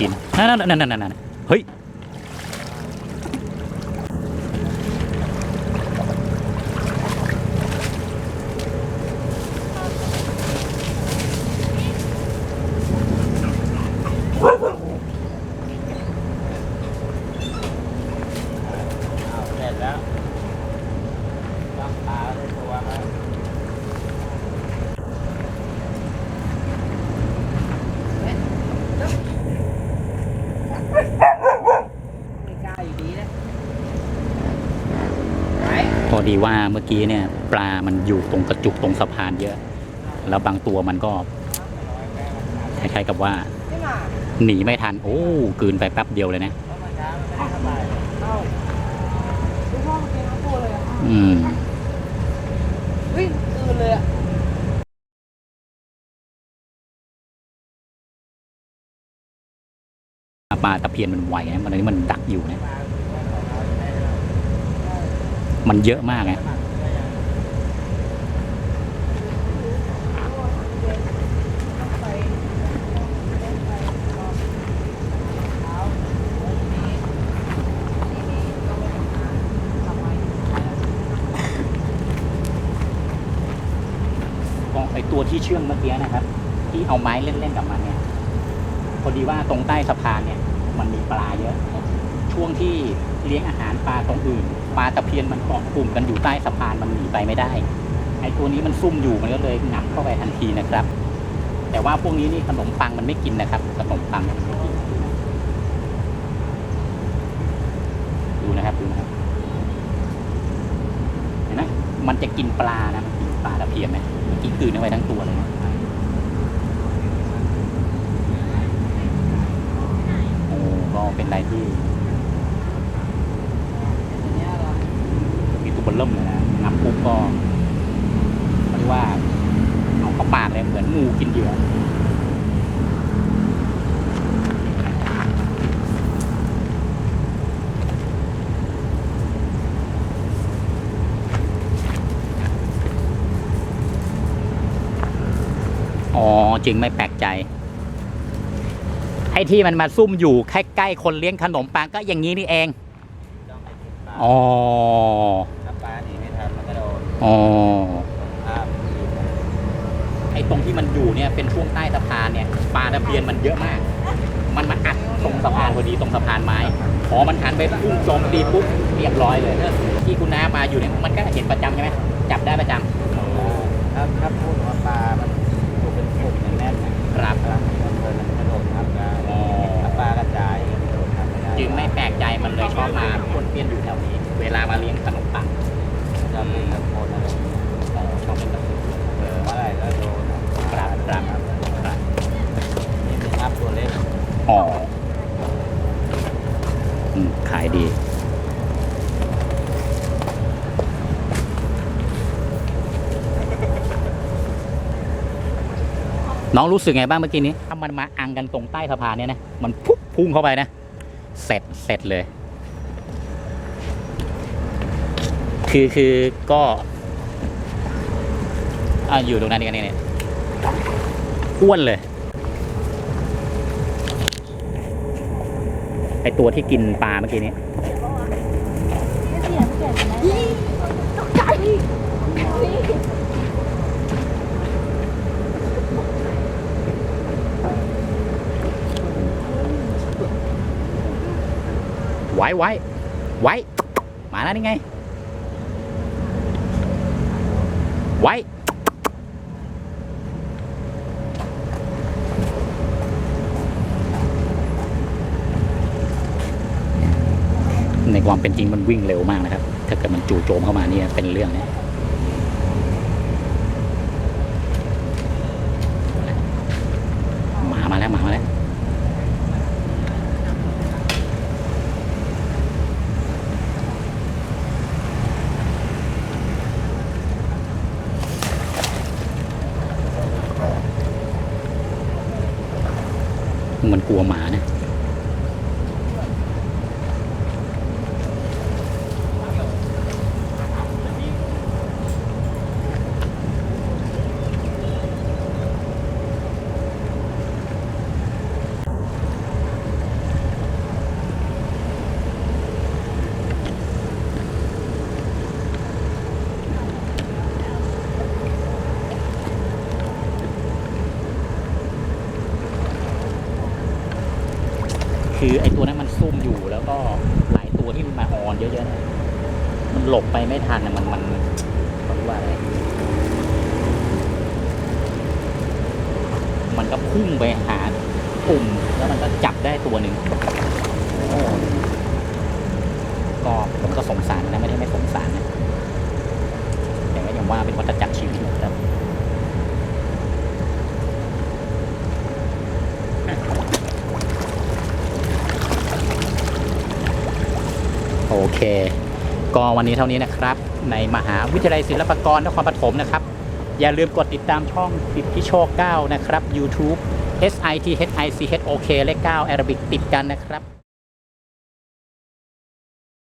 กินนั่นนั่นนั่นนั่นนั่นเฮ้ยเอาเสร็จแล้วตั้งปลาได้ตัวแล้ว ไม่กล้าอยู่ดีนะไหน พอ ดีว่าเมื่อกี้เนี่ยปลามันอยู่ตรงกระจุกตรงสะพานเยอะ แล้วบางตัวมันก็คล้ายๆกับว่าไม่มาหนีไม่ทัน โอ้กลืนไปแป๊บเดียวเลยนะเพราะมันช้ามันไม่ได้เข้าไปเอ้าดูพ่อมันเป็นทั้งตัวเลยอะอืมเฮ้ยตื่นเลยอะปลาตะเพียนมันไวนะมันอันนี้มันดักอยู่นะ มันเยอะมากนะก็ไอตัวที่เชื่องเมื่อกี้นะครับ ที่เอาไม้เล่นๆกับมันเนี่ย พอดีว่าตรงใต้สะพานเนี่ย มันมีปลาเยอะ ช่วงที่เลี้ยงอาหารปลาตรงอื่น ปลาตะเพียนมันเกาะกลุ่มกันอยู่ใต้สะพานมันหนีไปไม่ได้ ไอตัวนี้มันซุ่มอยู่มันก็เลยงับเข้าไปทันทีนะครับ แต่ว่าพวกนี้นี่ขนมปังมันไม่กินนะครับขนมปังมันไม่กินดูนะครับดูนะครับเห็นไหมมันจะกินปลานะมันกินปลาตะเพียนไหมมันกินกืนเข้าไปทั้งตัวเลยนะโอ้ก็เป็นอะไรที่ เนี่ยเหรอ มีตัวเบลเริ่มเลยนะนับปุ๊บก็เรียกว่าเอาเข้าปากเลยเหมือนงูกินเหยื่ออ๋อจึงไม่แปลกใจ ไอ้ที่มันมาซุ่มอยู่ใกล้ๆคนเลี้ยงขนมปังก็อย่างนี้นี่เององให้กินปลาอ๋ อ๋อภาพไอ้ตรงที่มันอยู่เนี่ยเป็นช่วงใต้สะพานเนี่ยปลาตะเพียนมันเยอะมาก มันมาอัดตรงสะพานพอดีตรงสะพานไม้พอมันหันไปพุ่งโจมตีปุ๊บเรียบร้อยเลยที่คุณน้ามาอยู่เนี่ยมันก็เห็นประจำใช่ไหมจับได้ประจำถ้าถ้าพูดว่าปลา มันอยู่เป็นกลุ่มอย่างแน่นนะครับพลังมันเกินมันกระโดดทับได้อ๋อถ้าปลากระจายมันกระโดดทับไม่ได้จึงไม่แปลกใจมันเลยชอบมาป้วนเปี้ยนอยู่แถวนี้ เวลามาเลี้ยงขนมปัง จะเป็นตะโพนอะไร อ๋อชอบเป็นตะเพียน เออเมื่อไหร่ก็โดน ครับครับครับ นี่เป็นทับตัวเล็ก อ๋อขายดี น้องรู้สึกไงบ้างเมื่อกี้นี้ถ้ามันมาอังกันตรงใต้สะพานเนี่ยนะ มันพุ่งพุ่งเข้าไปนะ เสร็จเสร็จเลย คือคือก็อ่าอยู่ตรงนั้นนี่นี่นี่อ้วนเลย ไอตัวที่กินปลาเมื่อกี้นี้ไว้ไว้ไว้มาแล้วนี่ไง ไว้ ความเป็นจริงมันวิ่งเร็วมากนะครับ ถ้าเกิดมันจู่โจมเข้ามาเนี่ยเป็นเรื่องนะหมามาแล้วหมามาแล้วมันกลัวหมานะ คือไอตัวนั้นมันซุ่มอยู่แล้วก็หลายตัวที่มันมาออนเยอะๆนะมันหลบไปไม่ทันนะมันมันเขาเรียกว่าอะไรมันก็พุ่งไปหาปุ่มแล้วมันก็จับได้ตัวหนึ่งก็ผมก็สงสารนะไม่ได้ไม่สงสารนะแต่ก็ยังว่าเป็นวัฏจักรชีวิตนะครับ โอเค ก็วันนี้เท่านี้นะครับ ในมหาวิทยาลัยศิลปากรนครปฐมนะครับ อย่าลืมกดติดตามช่องสิทธิโชค9นะครับ YouTube S I T H I C H O K เลข9 Arabic ติดกันนะครับ